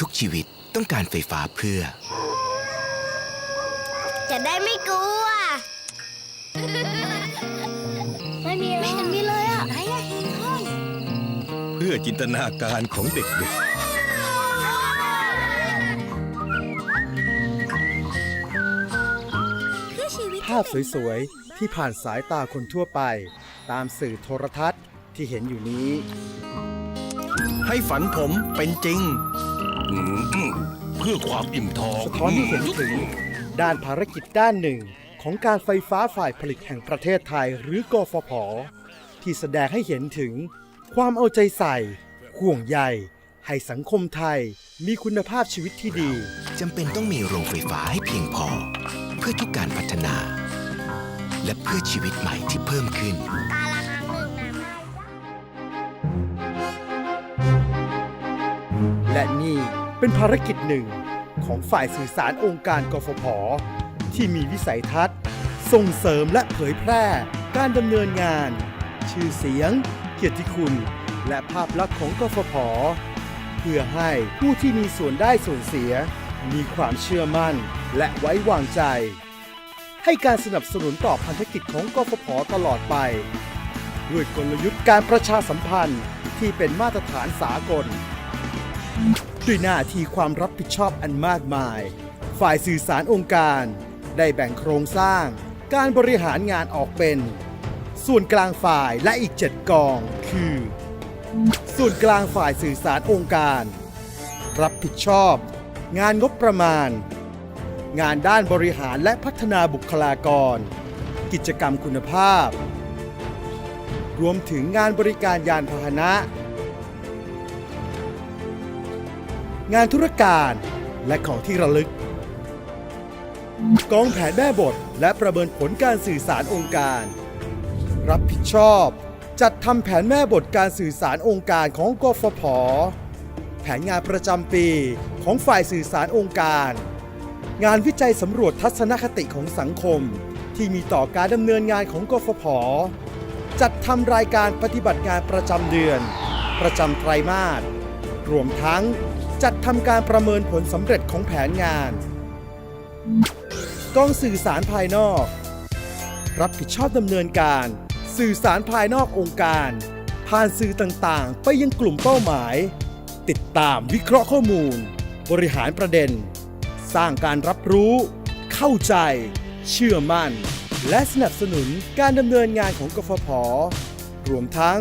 ทุกชีวิตต้องการไฟฟ้าเพื่อ จะได้ไม่กลัว ไม่มีไม่เห็นมีเลยอะไหนอะเห็นห้องเพื่อจินตนาการของเด็กภาพสวยๆ ที่ผ่านสายตาคนทั่วไป ตามสื่อโทรทัศน์ที่เห็นอยู่นี้ๆให้ฝันผมเป็นจริงอืม เพื่อความอิ่มท้องสะท้อนให้เห็นถึง ด้านภารกิจด้านหนึ่ง ของการไฟฟ้าฝ่ายผลิตแห่งประเทศไทยหรือกฟผ ที่แสดงให้เห็นถึง ความเอาใจใส่ ห่วงใยให้สังคมไทยมีคุณภาพชีวิตที่ดีจำเป็นต้องมีโรงไฟฟ้าให้เพียงพอ เพื่อทุกการพัฒนา และเพื่อชีวิตใหม่ที่เพิ่มขึ้น และนี่เป็นภารกิจหนึ่งของฝ่ายสื่อสารองค์การกฟผ ที่มีวิสัยทัศน์ ส่งเสริมและเผยแพร่ การดำเนินงาน ชื่อเสียง เกียรติคุณ และภาพลักษณ์ของกฟผ เพื่อให้ผู้ที่มีส่วนได้ส่วนเสีย มีความเชื่อมั่น และไว้วางใจ ให้การสนับสนุนต่อพันธกิจของกฟผตลอดไป ด้วยกลยุทธ์การประชาสัมพันธ์ที่เป็นมาตรฐานสากล ด้วยหน้าที่ความรับผิดชอบอันมากมาย ฝ่ายสื่อสารองค์การ ได้แบ่งโครงสร้าง การบริหารงานออกเป็น ส่วนกลางฝ่ายและอีก 7 กอง คือ ส่วนกลางฝ่ายสื่อสารองค์การ รับผิดชอบ งานงบประมาณ งานด้านบริหารและพัฒนาบุคลากร กิจกรรมคุณภาพ รวมถึงงานบริการยานพาหนะ งานธุรการและของที่ระลึก กองแผนแม่บทและประเมินผลการสื่อสารองค์การ รับผิดชอบ จัดทำแผนแม่บทการสื่อสารองค์การของกฟผ แผนงานประจำปีของฝ่ายสื่อสารองค์การ งานวิจัยสำรวจทัศนคติของสังคม ที่มีต่อการดำเนินงานของกฟผ จัดทำรายการปฏิบัติงานประจำเดือน ประจำไตรมาสรวมทั้ง จัดทำการประเมินผลสำเร็จของแผนงานกองสื่อสารภายนอก รับผิดชอบดำเนินการ สื่อสารภายนอกองค์การ ผ่านสื่อต่างๆ ไปยังกลุ่มเป้าหมาย ติดตามวิเคราะห์ข้อมูล บริหารประเด็น สร้างการรับรู้ เข้าใจ เชื่อมั่น และสนับสนุนการดำเนินงานของกฟผรวมทั้ง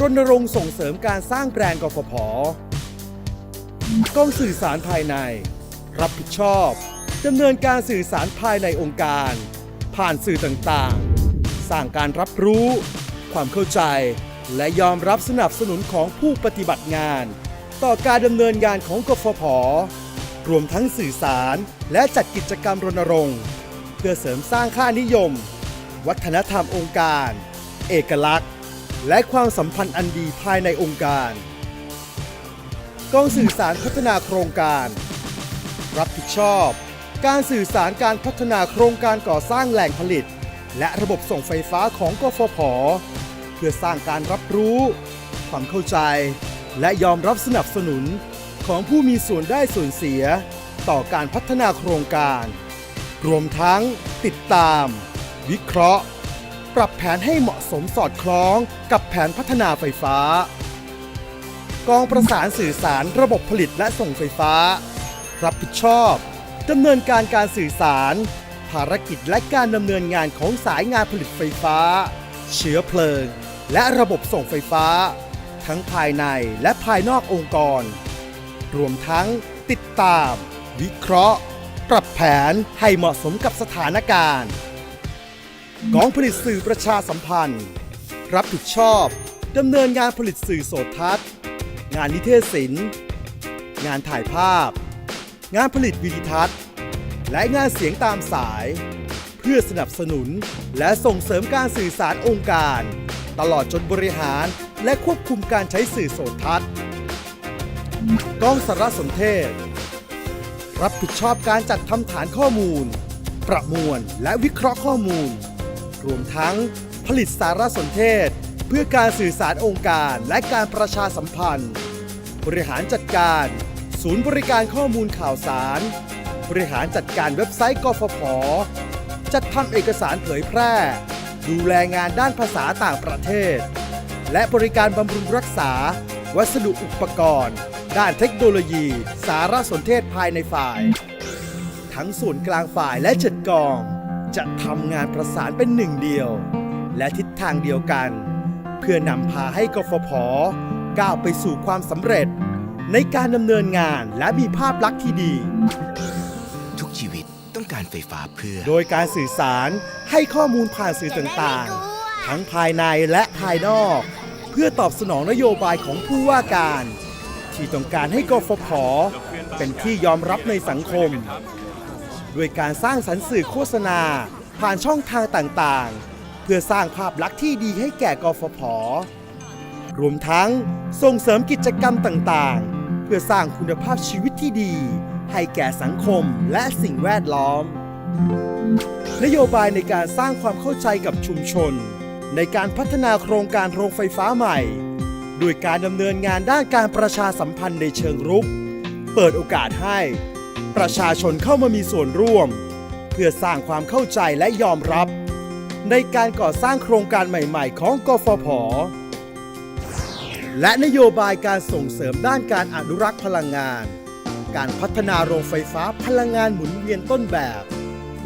รณรงค์ส่งเสริมการสร้างแบรนด์กฟผ กองสื่อสารภายใน รับผิดชอบดำเนินการสื่อสารภายในองค์การ ผ่านสื่อต่างๆ สร้างการรับรู้ ความเข้าใจ และยอมรับสนับสนุนของผู้ปฏิบัติงาน ต่อการดำเนินงานของกฟผ รวมทั้งสื่อสารและจัดกิจกรรมรณรงค์ เพื่อเสริมสร้างค่านิยม วัฒนธรรมองค์การ เอกลักษณ์ และความสัมพันธ์อันดีภายในองค์การ กองสื่อสารพัฒนาโครงการ รับผิดชอบ การสื่อสารการพัฒนาโครงการก่อสร้างแหล่งผลิต และระบบส่งไฟฟ้าของกฟผ เพื่อสร้างการรับรู้ ความเข้าใจ และยอมรับสนับสนุนของผู้มีส่วนได้ส่วนเสีย ต่อการพัฒนาโครงการ รวมทั้งติดตาม วิเคราะห์ ปรับแผนให้เหมาะสมสอดคล้องกับแผนพัฒนาไฟฟ้า กองประสานสื่อสารระบบผลิตและส่งไฟฟ้า รับผิดชอบดำเนินการการสื่อสาร ภารกิจและการดำเนินงานของสายงานผลิตไฟฟ้า เชื้อเพลิง และระบบส่งไฟฟ้า ทั้งภายในและภายนอกองค์กร รวมทั้งติดตาม วิเคราะห์ ปรับแผนให้เหมาะสมกับสถานการณ์กองผลิตสื่อประชาสัมพันธ์ รับผิดชอบดำเนินงานผลิตสื่อโสดทัศน์ งานนิเทศศิลป์ งานถ่ายภาพ งานผลิตวิดีทัศน์ และงานเสียงตามสาย เพื่อสนับสนุนและส่งเสริมการสื่อสารองค์การ ตลอดจนบริหารและควบคุมการใช้สื่อโสทัศน์กองสารสนเทศ รับผิดชอบการจัดทำฐานข้อมูล ประมวลและวิเคราะห์ข้อมูล รวมทั้งผลิตสารสนเทศ เพื่อการสื่อสารองค์การและการประชาสัมพันธ์ บริหารจัดการ ศูนย์บริการข้อมูลข่าวสาร บริหารจัดการเว็บไซต์กฟผ จัดทำเอกสารเผยแพร่ ดูแลงานด้านภาษาต่างประเทศ และบริการบำรุงรักษา วัสดุอุปกรณ์ ด้านเทคโนโลยี สารสนเทศภายในฝ่าย ทั้งส่วนกลางฝ่ายและจัดกอง จะทำงานประสานเป็นหนึ่งเดียว และทิศทางเดียวกัน เพื่อนำพาให้กฟผก้าวไปสู่ความสำเร็จ ในการดำเนินงานและมีภาพลักษณ์ที่ดี ทุกชีวิตต้องการไฟฟ้าเพื่อ โดยการสื่อสารให้ข้อมูลผ่านสื่อต่างๆ ทั้งภายในและภายนอก เพื่อตอบสนองนโยบายของผู้ว่าการ ที่ต้องการให้กฟผเป็นที่ยอมรับในสังคม ด้วยการสร้างสรรค์สื่อโฆษณา ผ่านช่องทางต่างๆเพื่อสร้างภาพลักษณ์ที่ดีให้แก่กฟผ รวมทั้งส่งเสริมกิจกรรมต่างๆ เพื่อสร้างคุณภาพชีวิตที่ดี ให้แก่สังคมและสิ่งแวดล้อม นโยบายในการสร้างความเข้าใจกับชุมชน ในการพัฒนาโครงการโรงไฟฟ้าใหม่ด้วยการดำเนินงานด้านการประชาสัมพันธ์ในเชิงรุก เปิดโอกาสให้ ประชาชนเข้ามามีส่วนร่วม เพื่อสร้างความเข้าใจและยอมรับ ในการก่อสร้างโครงการใหม่ ๆ ของกฟผ และนโยบายการส่งเสริมด้านการอนุรักษ์พลังงาน การพัฒนาโรงไฟฟ้าพลังงานหมุนเวียนต้นแบบ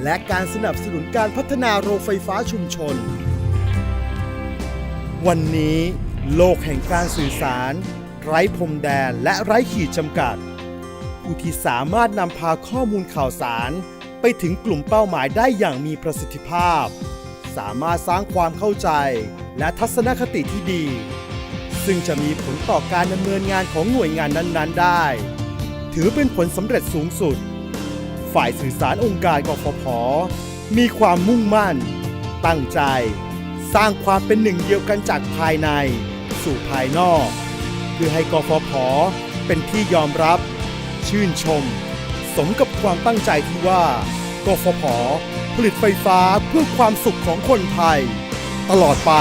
และการสนับสนุนการพัฒนาโรงไฟฟ้าชุมชน วันนี้ โลกแห่งการสื่อสาร ไร้พรมแดนและไร้ขีดจำกัด ผู้ที่สามารถนำพาข้อมูลข่าวสาร ไปถึงกลุ่มเป้าหมายได้อย่างมีประสิทธิภาพ สามารถสร้างความเข้าใจ และทัศนคติที่ดี ซึ่งจะมีผลต่อการดำเนินงานของหน่วยงานนั้นๆ ได้ ถือเป็นผลสำเร็จสูงสุด ฝ่ายสื่อสารองค์การกฟผมีความมุ่งมั่น ตั้งใจ สร้างความเป็นหนึ่งเดียวกันจากภายใน สู่ภายนอก เพื่อให้กฟผเป็นที่ยอมรับ ชื่นชม สมกับความตั้งใจที่ว่ากฟผ ผลิตไฟฟ้าเพื่อความสุขของคนไทย ตลอดไป